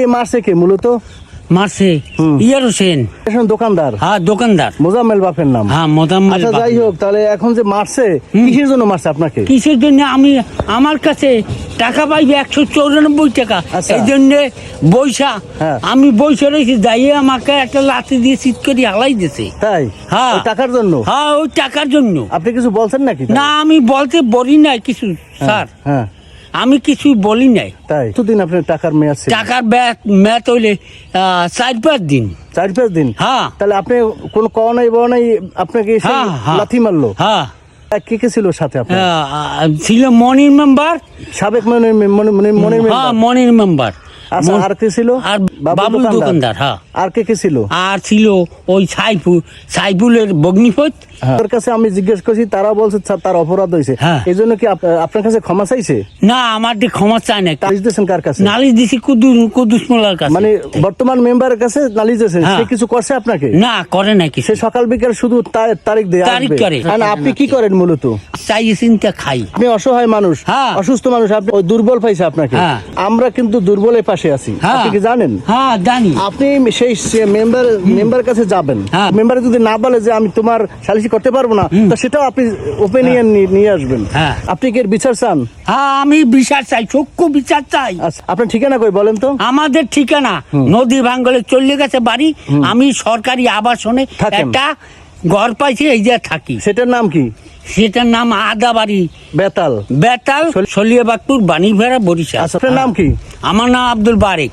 এই মারছে কে মূলত? মারছে ইয়ার হোসেন। দোকানদার? হ্যাঁ দোকানদার। মোজাম্মেল বাপের নাম। হ্যাঁ আচ্ছা যাই হোক তাহলে এখন যে মারছে কিসের জন্য মারছে আপনাকে? কিসের জন্য? আমি আমার কাছে টাকা পাইবে একশো চৌরানব্বই টাকা। আচ্ছা। এই জন্য বৈশা হ্যাঁ। আমি বৈশা রয়েছি যাইয়ে আমাকে একটা লাঠি দিয়ে শীত করে হালাই তাই? হ্যাঁ। টাকার জন্য? হ্যাঁ ওই টাকার জন্য। আপনি কিছু বলছেন নাকি না আমি বলতে বলি নাই কিছু স্যার। হ্যাঁ। আমি কিছুই বলি নাই। তাই? কতদিন আপনার টাকার মেয়াদ ছিল। টাকার মেয়াদ হইলে চার পাঁচ দিন। চার পাঁচ দিন? হ্যাঁ। তাহলে আপনি কোন ক নাই ব নাই আপনাকে এসে হ্যাঁ, হ্যাঁ। লাথি মারলো? হ্যাঁ। কে কে ছিল সাথে আপনার? ছিল মনির মেম্বার। সাবেক মনির মনির মনে- মনের হ্যাঁ মেম্বার। মনির মেম্বার। আচ্ছা আর কে ছিল? আর দোকানদার। হ্যাঁ। আর কে কে ছিল? আর ছিল ওই সাইফুল সাইফুলের বগ্নিপত তার কাছে আমি জিজ্ঞেস করছি তারা বলছে তার অপরাধ হয়েছে। হ্যাঁ। এই জন্য কি আপনার কাছে ক্ষমা চাইছে? না আমার দিয়ে ক্ষমা না। নালিশ দিয়েছেন কার কাছে? নালিশ দিছি কুদুস কুদুস মোল্লার কাছে। মানে বর্তমান মেম্বারের কাছে নালিশ দিয়েছেন হ্যাঁ। সে কিছু করছে আপনাকে? না করে না কিছু। সে সকাল বিকাল শুধু তারিখ দেয় তারিখ করে। আপনি কি করেন মূলত? চাই চিন্তা খাই। আপনি অসহায় মানুষ হ্যাঁ। অসুস্থ মানুষ আপনি দুর্বল পাইছে আপনাকে। হ্যাঁ। আমরা কিন্তু দুর্বলের পাশে আছি। হ্যাঁ। আপনি কি জানেন? হ্যাঁ জানি। আপনি সেই মেম্বার মেম্বার কাছে যাবেন। হ্যাঁ। মেম্বার যদি না বলে যে আমি তোমার সালিশি করতে পারব না তো সেটাও আপনি ওপিনিয়ন নিয়ে আসবেন। হ্যাঁ। আপনি কি বিচার চান? হ্যাঁ আমি বিচার চাই চক্ষু বিচার চাই। আচ্ছা আপনার ঠিকানা কই বলেন তো? আমাদের ঠিকানা নদী ভাঙ্গলে চলে গেছে বাড়ি। আমি সরকারি আবাসনে। একটা ঘর পাইছি এই যে থাকি। সেটার নাম কি? সেটার নাম আদাবাড়ি। বেতাল। বেতাল সলিয়াবাগপুর বাণীভেড়া বরিশাল। আচ্ছা আপনার নাম কি? আমার নাম আব্দুল বারেক।